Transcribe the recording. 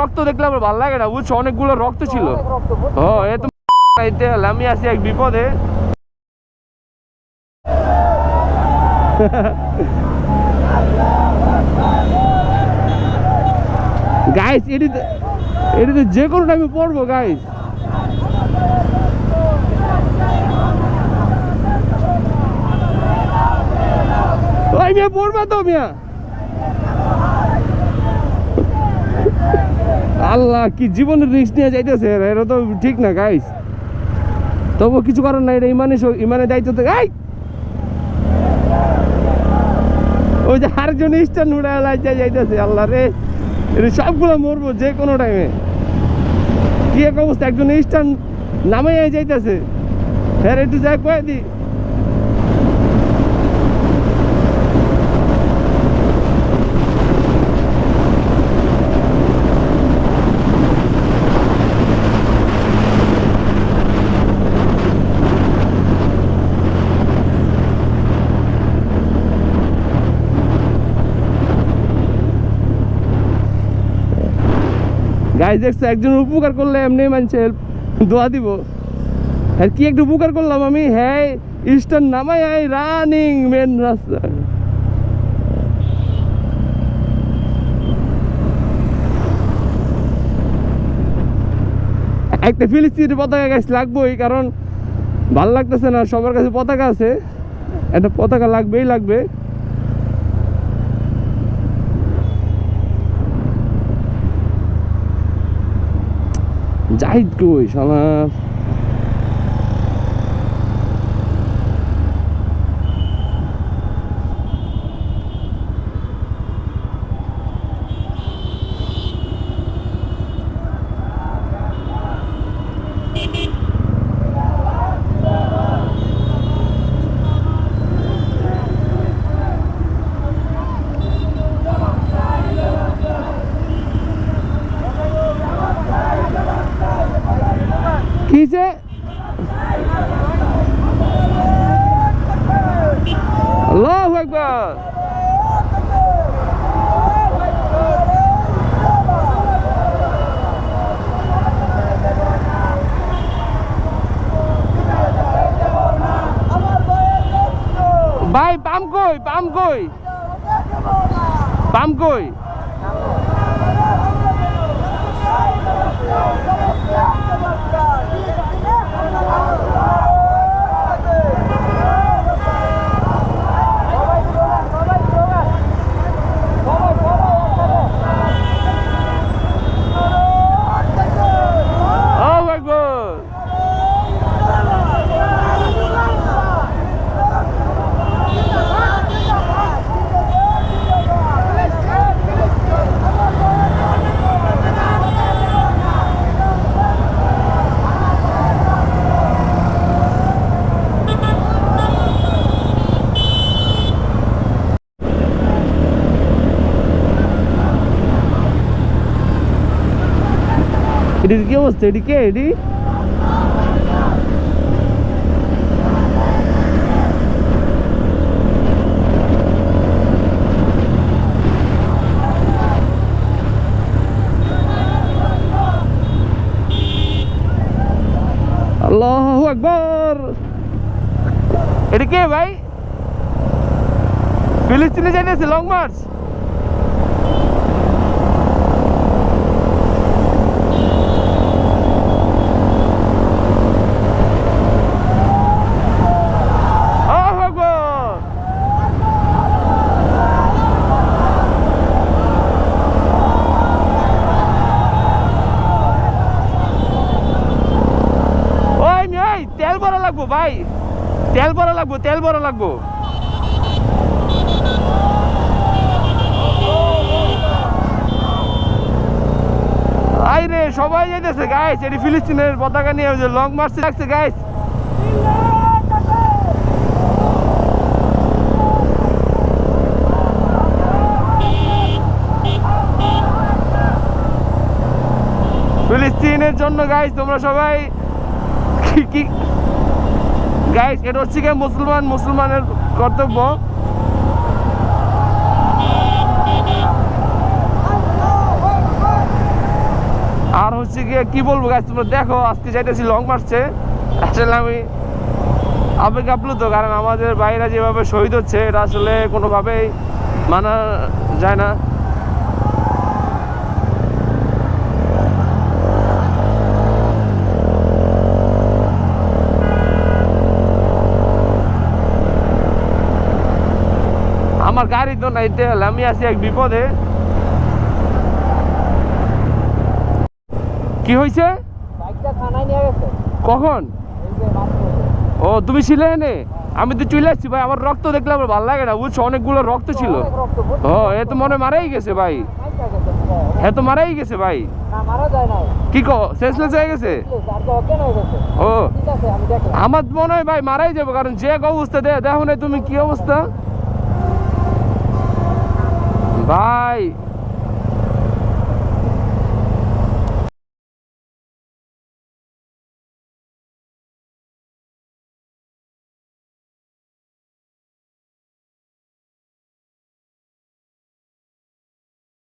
রক্ত দেখলে আমার ভালো লাগে না বুঝছ? অনেকগুলো রক্ত ছিল। ও এ তো আমি আছি এক বিপদে। গাইস এটিতে এটিতে যে কোনো টাইমে পড়ব গাইস ওই মিয়া পড়বা তো মিয়া। আল্লাহ, কি জীবনের রিস্ক নিয়ে যাইতেছে? এটা তো ঠিক না গাইস তবু কিছু করার নাই এটা ইমানে ইমানে দায়িত্ব তো গাই ওই যে আরেকজন স্টান উড়ে লাইতে যাইতেছে, আল্লাহ রে। সবগুলো মরবো যে কোনো টাইমে কি এক অবস্থা, একজন স্টান নামে যাইতেছে। হ্যাঁ একটু যাই কয়ে দি গাইজ দেখছ, একজন উপকার করলে এমনি মানছে, দোয়া দিব। আর কি একটু উপকার করলাম আমি? হ্যাঁ ইস্টার্ন নামাই আই রানিং মেন রাস্তা। একটা ফিলিস্তিনের পতাকা গাছ লাগবেই, কারণ ভালো লাগতেছে না, সবার কাছে পতাকা আছে। একটা পতাকা লাগবেই, লাগবে। জাহিদ কই? শালা পাম কই পাম কই এটির কি অবস্থা এটি কে এটি আল্লাহু আকবার এটি কে ভাই ফিলিস্তিনে যাইতেছে লং মার্চ আল্লাহু আকবার ওই ওই তেল ভরা লাগবো ভাই। তেল ভরা লাগবো, তেল ভরা লাগবো। আই রে, সবাই যাইতেছে গাইস এটি ফিলিস্তিনের পতাকা নিয়ে যে লং মার্চ লাগছে গাইস ফিলিস্তিনের জন্য গাইস তোমরা সবাই কি গাইস এটা হচ্ছে গিয়ে মুসলমান, মুসলমানের কর্তব্য। আর হচ্ছে গিয়ে কি বলব গাছ তোমরা দেখো, আজকে যাইতেছি লং মারছে আসলে আমি আবেগ আপ্লুত, কারণ আমাদের বাইরে যেভাবে শহীদ হচ্ছে, এটা আসলে কোনোভাবেই মানা যায় না। গাড়ি তো নাই তেল আমি আছি এক বিপদে। কি হয়েছে কখন? ও তুমি ছিলে এনে? আমি তো চলে আসছি ভাই আমার রক্ত দেখলে আমার ভালো লাগে না বুঝছ? অনেকগুলো রক্ত ছিল। ও এ তো মনে মারাই গেছে ভাই। হ্যাঁ তো মারাই গেছে ভাই। কি কো শেষলেস হয়ে গেছে? ও আমার মনে হয় ভাই মারাই যাব কারণ যে অবস্থা দে দেখো না তুমি কি অবস্থা? ভাই